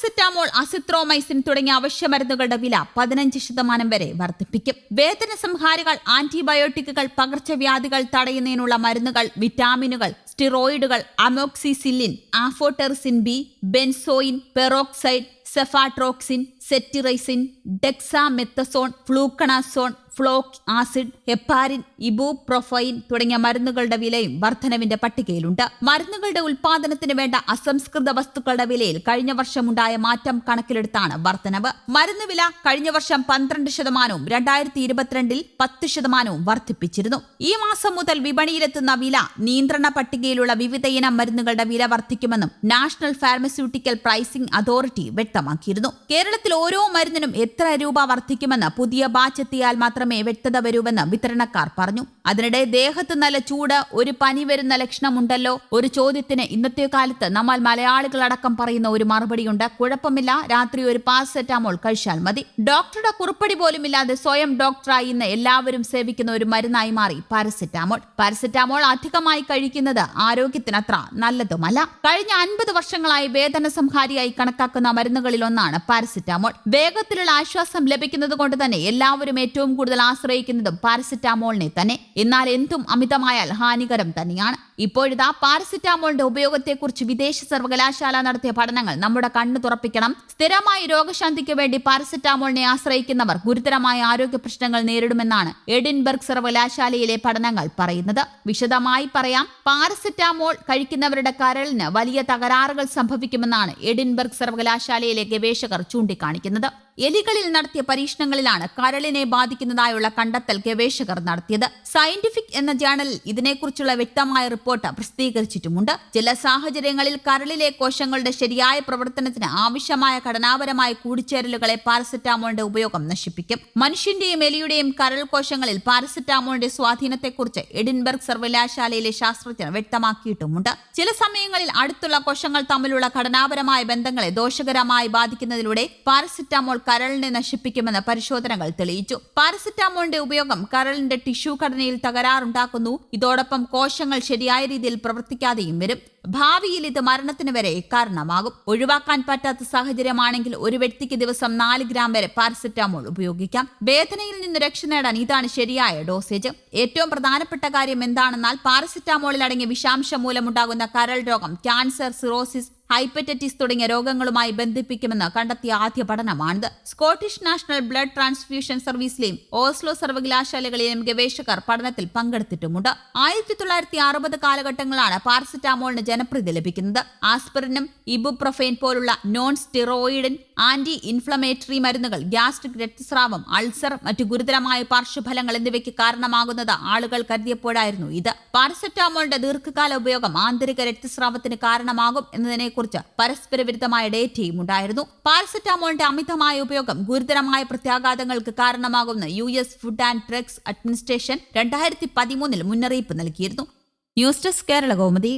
Paracetamol azithromycin തുടങ്ങിയ അവശ്യ മരുന്നുകളുടെ വില പതിനഞ്ച് ശതമാനം വരെ വർദ്ധിപ്പിക്കും. വേദന സംഹാരികൾ ആന്റിബയോട്ടിക്കുകൾ പകർച്ചവ്യാധികൾ തടയുന്നതിനുള്ള മരുന്നുകൾ വിറ്റാമിനുകൾ സ്റ്റിറോയിഡുകൾ amoxicillin amphotericin B benzoin peroxide cefadroxil cetirizine dexamethasone fluconazole folic acid heparin ibuprofen തുടങ്ങിയ മരുന്നുകളുടെ വിലയും വർധനവിന്റെ പട്ടികയിലുണ്ട്. മരുന്നുകളുടെ ഉൽപാദനത്തിന് വേണ്ട അസംസ്കൃത വസ്തുക്കളുടെ വിലയിൽ കഴിഞ്ഞ വർഷമുണ്ടായ മാറ്റം കണക്കിലെടുത്താണ് വർധനവ്. മരുന്ന് വില കഴിഞ്ഞ വർഷം പന്ത്രണ്ട് ശതമാനവും രണ്ടായിരത്തി ഇരുപത്തിരണ്ടിൽ പത്ത് ശതമാനവും വർദ്ധിപ്പിച്ചിരുന്നു ഈ മാസം മുതൽ വിപണിയിലെത്തുന്ന വില നിയന്ത്രണ പട്ടികയിലുള്ള വിവിധ ഇനം മരുന്നുകളുടെ വില വർദ്ധിക്കുമെന്നും നാഷണൽ ഫാർമസ്യൂട്ടിക്കൽ പ്രൈസിംഗ് അതോറിറ്റി വ്യക്തമാക്കിയിരുന്നു. കേരളത്തിൽ ഓരോ മരുന്നിനും എത്ര രൂപ വർദ്ധിക്കുമെന്ന് പുതിയ ബാച്ച് എത്തിയാൽ മാത്രമേ വ്യക്തത വരൂവെന്ന് വിതരണക്കാർ പറഞ്ഞു അതിനിടെ ദേഹത്ത് നല്ല ചൂട് ഒരു പനി വരുന്ന ലക്ഷണമുണ്ടല്ലോ. ഒരു ചോദ്യത്തിന് ഇന്നത്തെ കാലത്ത് നമ്മൾ മലയാളികളടക്കം പറയുന്ന ഒരു മറുപടിയുണ്ട്. കുഴപ്പമില്ല. രാത്രി ഒരു പാരസെറ്റാമോൾ കഴിച്ചാൽ മതി. ഡോക്ടറുടെ കുറിപ്പടി പോലും ഇല്ലാതെ സ്വയം ഡോക്ടറായി ഇന്ന് എല്ലാവരും സേവിക്കുന്ന ഒരു മരുന്നായി മാറി പാരസെറ്റാമോൾ. പാരസെറ്റാമോൾ അധികമായി കഴിക്കുന്നത് ആരോഗ്യത്തിന് അത്ര നല്ലതുമല്ല. കഴിഞ്ഞ അൻപത് വർഷങ്ങളായി വേദന സംഹാരിയായി കണക്കാക്കുന്ന മരുന്നുകളിൽ ഒന്നാണ് പാരസെറ്റാമോൾ. വേഗത്തിലുള്ള ആശ്വാസം ലഭിക്കുന്നത് കൊണ്ട് തന്നെ എല്ലാവരും ഏറ്റവും കൂടുതൽ ആശ്രയിക്കുന്നതും പാരസെറ്റാമോളിനെ തന്നെ. എന്നാൽ എന്തും അമിതമായാൽ ഹാനികരം തന്നെയാണ്. ഇപ്പോഴിതാ പാരസിറ്റാമോളിന്റെ ഉപയോഗത്തെക്കുറിച്ച് വിദേശ സർവകലാശാല നടത്തിയ പഠനങ്ങൾ നമ്മുടെ കണ്ണു തുറപ്പിക്കണം. സ്ഥിരമായി രോഗശാന്തിക്ക് വേണ്ടി പാരസിറ്റാമോളിനെ ആശ്രയിക്കുന്നവർ ഗുരുതരമായ ആരോഗ്യ പ്രശ്നങ്ങൾ നേരിടുമെന്നാണ് എഡിൻബർഗ് സർവകലാശാലയിലെ പഠനങ്ങൾ പറയുന്നത്. വിശദമായി പറയാം പാരസിറ്റാമോൾ കഴിക്കുന്നവരുടെ കരളിന് വലിയ തകരാറുകൾ സംഭവിക്കുമെന്നാണ് എഡിൻബർഗ് സർവകലാശാലയിലെ ഗവേഷകർ ചൂണ്ടിക്കാണിക്കുന്നത്. എലികളിൽ നടത്തിയ പരീക്ഷണങ്ങളിലാണ് കരളിനെ ബാധിക്കുന്നതായുള്ള കണ്ടെത്തൽ ഗവേഷകർ നടത്തിയത്. സയന്റിഫിക് എന്ന ജേണലിൽ ഇതിനെക്കുറിച്ചുള്ള വ്യക്തമായ റിപ്പോർട്ട് പ്രസിദ്ധീകരിച്ചിട്ടുമുണ്ട്. ചില സാഹചര്യങ്ങളിൽ കരളിലെ കോശങ്ങളുടെ ശരിയായ പ്രവർത്തനത്തിന് ആവശ്യമായ ഘടനാപരമായ കൂടിച്ചേരലുകളെ പാരസെറ്റാമോളിന്റെ ഉപയോഗം നശിപ്പിക്കും. മനുഷ്യന്റെയും എലിയുടെയും കരൾ കോശങ്ങളിൽ പാരസെറ്റാമോളിന്റെ സ്വാധീനത്തെക്കുറിച്ച് എഡിൻബർഗ് സർവകലാശാലയിലെ ശാസ്ത്രജ്ഞർ വ്യക്തമാക്കിയിട്ടുമുണ്ട്. ചില സമയങ്ങളിൽ അടുത്തുള്ള കോശങ്ങൾ തമ്മിലുള്ള ഘടനാപരമായ ബന്ധങ്ങളെ ദോഷകരമായി ബാധിക്കുന്നതിലൂടെ പാരസെറ്റാമോൾ കരളിനെ നശിപ്പിക്കുമെന്ന് പരിശോധനകൾ തെളിയിച്ചു. പാരസെറ്റാമോളിന്റെ ഉപയോഗം കരളിന്റെ ടിഷ്യൂ ഘടനയിൽ തകരാറുണ്ടാക്കുന്നു. ഇതോടൊപ്പം കോശങ്ങൾ ശരിയായ രീതിയിൽ പ്രവർത്തിക്കാതെയും വരും. ഭാവിയിൽ ഇത് മരണത്തിന് വരെ കാരണമാകും. ഒഴിവാക്കാൻ പറ്റാത്ത സാഹചര്യമാണെങ്കിൽ ഒരു വ്യക്തിക്ക് ദിവസം നാല് ഗ്രാം വരെ പാരസെറ്റാമോൾ ഉപയോഗിക്കാം. വേദനയിൽ നിന്ന് രക്ഷ നേടാൻ ഇതാണ് ശരിയായ ഡോസേജ്. ഏറ്റവും പ്രധാനപ്പെട്ട കാര്യം എന്താണെന്നാൽ പാരസെറ്റാമോളിൽ അടങ്ങിയ വിഷാംശം മൂലമുണ്ടാകുന്ന കരൾ രോഗം ക്യാൻസർ സിറോസിസ് ഹൈപ്പറ്റൈറ്റിസ് തുടങ്ങിയ രോഗങ്ങളുമായി ബന്ധിപ്പിക്കുമെന്ന് കണ്ടെത്തിയ ആദ്യ പഠനമാണിത്. സ്കോട്ടിഷ് നാഷണൽ ബ്ലഡ് ട്രാൻസ്ഫ്യൂഷൻ സർവീസിലെയും ഓസ്ലോ സർവകലാശാലകളിലെയും ഗവേഷകർ പഠനത്തിൽ പങ്കെടുത്തിട്ടുമുണ്ട്. ആയിരത്തി തൊള്ളായിരത്തി അറുപത് കാലഘട്ടങ്ങളാണ് പാരസെറ്റാമോളിന് ജനപ്രീതി ലഭിക്കുന്നത്. ആസ്പിറിനും ഇബുപ്രൊഫൈൻ പോലുള്ള നോൺ സ്റ്റിറോയിഡൻ ആന്റി ഇൻഫ്ലമേറ്ററി മരുന്നുകൾ ഗ്യാസ്ട്രിക് രക്തസ്രാവം അൾസർ മറ്റു ഗുരുതരമായ പാർശ്വഫലങ്ങൾ എന്നിവയ്ക്ക് കാരണമാകുന്നത് ആളുകൾ കരുതിയപ്പോഴായിരുന്നു ഇത്. പാരസെറ്റാമോളിന്റെ ദീർഘകാല ഉപയോഗം ആന്തരിക രക്തസ്രാവത്തിന് കാരണമാകും എന്നതിനെക്കുറിച്ച് പരസ്പര വിരുദ്ധമായ ഡേറ്റയും ഉണ്ടായിരുന്നു. പാരസെറ്റാമോളിന്റെ അമിതമായ ഉപയോഗം ഗുരുതരമായ പ്രത്യാഘാതങ്ങൾക്ക് കാരണമാകുമെന്ന് U S food and drugs administration രണ്ടായിരത്തി പതിമൂന്നിൽ മുന്നറിയിപ്പ് നൽകിയിരുന്നു. News desk Kerala Kaumudi.